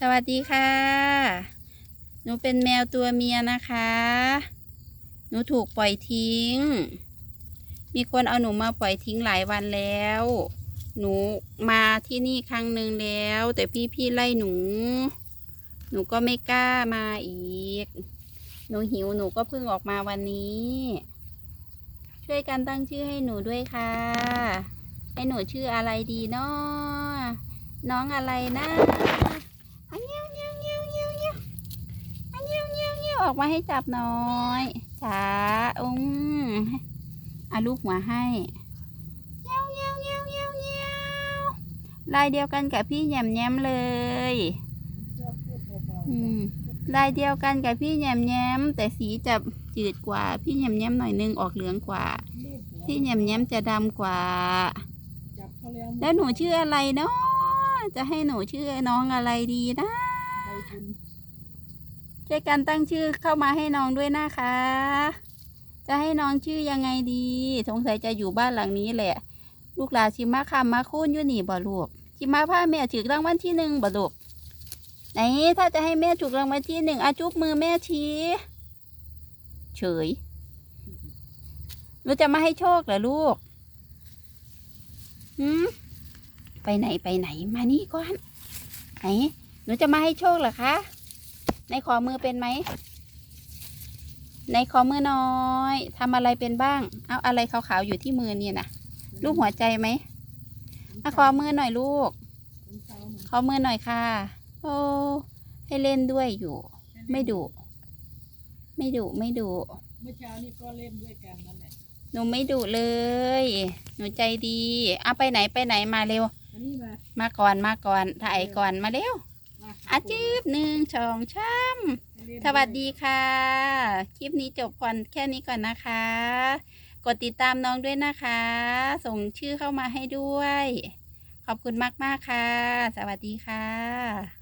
สวัสดีค่ะ หนูเป็นแมวตัวเมียนะคะ หนูถูกปล่อยทิ้ง มีคนเอาหนูมาปล่อยทิ้งหลายวันแล้ว หนูมาที่นี่ครั้งหนึ่งแล้ว แต่พี่พี่ๆไล่หนู หนูก็ไม่กล้ามาอีก หนูหิวหนูก็เพิ่งออกมาวันนี้ ช่วยกันตั้งชื่อให้หนูด้วยค่ะ ให้หนูชื่ออะไรดีเนาะ น้องอะไรนะอันเงี้ยวเงี้ยวเงี้ยวเงี้ยวเงี้ยวอันเงี้ยวเงี้ยวเงี้ยวออกมาให้จับหน่อยจ๋าอุ้มอาลูกหัวให้เงี้ยวเงี้ยวเงี้ยวเงี้ยวเงี้ยวลายเดียวกันกับพี่แหยมแย้มเลยอืมลายเดียวกันกับพี่แหยมแย้มแต่สีจะจืดกว่า พี่แหยมแย้มหน่อยนึงออกเหลืองกว่า พี่แหยมแย้มจะดำกว่าจับเขาแล้วแล้วหนูชื่ออะไรเนาะ จะให้หนูชื่อน้องอะไรดีนะใบบุญช่วยกันตั้งชื่อเข้ามาให้น้องด้วยนะคะ จะให้น้องชื่อยังไงดี สงสัยจะอยู่บ้านหลังนี้แหละ ลูกหลานชิมาคำมาคูนอยู่นี่บ่ลูกชิมาพาแม่ถือรางวัลที่หนึ่งบ่ลูกไหนถ้าจะให้แม่ถูกรางวัลที่หนึ่งอาจุบมือแม่ชี้เฉยหนูจะมาให้โชคเหรอลูกหืม ไปไหนไปไหนมานี่ก่อนไหนหนูจะมาให้โชคเหรอคะในขอมือเป็นไหมในขอมือน้อยทำอะไรเป็นบ้าง เอาอะไรขาวๆอยู่ที่มือเนี่ยนะรูปหัวใจไหมอะขอมือหน่อยลูกของเขาเหมือนขอมือหน่อยค่ะ โอ้ให้เล่นด้วยอยู่ ไม่ดุไม่ดุไม่ดุเมื่อเช้านี่ก็เล่นด้วยกันนั่นแหละหนูไม่ดุเลย หนูใจดีเอาไปไหนไปไหนมาเร็วอันนี้ มามาก่อนมาก่อนถ่ายก่อนมาเร็วมาอาจืบหนึ่งสองช้ให้เล่นสวัสดีค่ะ คลิปนี้จบก่อนแค่นี้ก่อนนะคะ กดติดตามน้องด้วยนะคะ ส่งชื่อเข้ามาให้ด้วย ขอบคุณมาก ๆ ค่ะ สวัสดีค่ะ